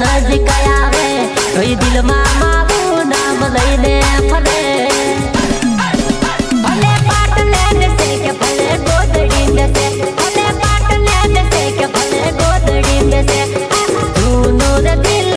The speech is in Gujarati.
નજીક આવે તો દિલમાં મારું નામ લઈને ફરે.